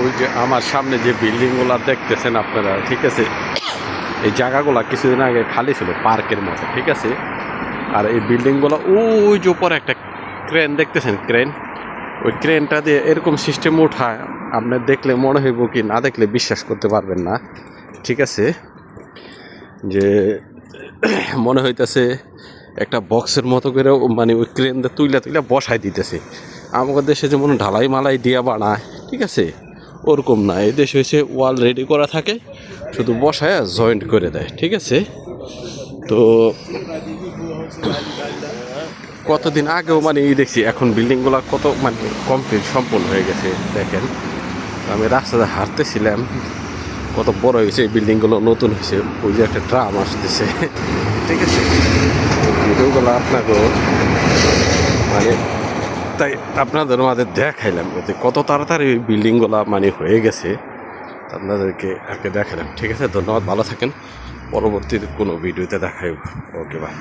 ওই যে আমার সামনে যে বিল্ডিংগুলো দেখতেছেন আপনারা, ঠিক আছে? এই জায়গাগুলো কিছুদিন আগে খালি ছিল পার্কের মতো, ঠিক আছে? আর এই বিল্ডিংগুলো, ওই যে উপরে একটা ক্রেন দেখতেছেন ক্রেন? ওই ক্রেনটা দিয়ে এরকম সিস্টেম ওঠায় আপনি দেখলে মনে হইব কি, না দেখলে বিশ্বাস করতে পারবেন না, ঠিক আছে? যে মনে হইতেছে একটা বক্সের মতো করে মানে ওই ক্রেন দিয়ে তুইলা তুইলা বসাই দিতেছে। আমাদের দেশে যেমন ঢালাই মালাই দিয়া বানায়, ঠিক আছে? ওরকম না। দেশে হয়েছে ওয়াল রেডি করা থাকে, শুধু বসায় জয়েন্ট করে দেয়, ঠিক আছে? তো কতদিন আগেও মানে এই দেখছি, এখন বিল্ডিংগুলো কত মানে কমপ্লিট সম্পূর্ণ হয়ে গেছে, দেখেন। আমি রাস্তাতে হাঁটতেছিলাম, কত বড় হয়েছে, এই বিল্ডিংগুলো নতুন হয়েছে, ওই যে একটা ট্রাম আসতেছে, ঠিক আছে? ভিডিওগুলো আপনাকে মানে তাই আপনাদের মাঝে দেখাইলাম যে কত তাড়াতাড়ি বিল্ডিংগুলো মানে হয়ে গেছে। আপনাদেরকে আগে দেখালাম। ঠিক আছে, ধন্যবাদ, ভালো থাকেন। পরবর্তী কোনো ভিডিওতে দেখাই ওকে বাই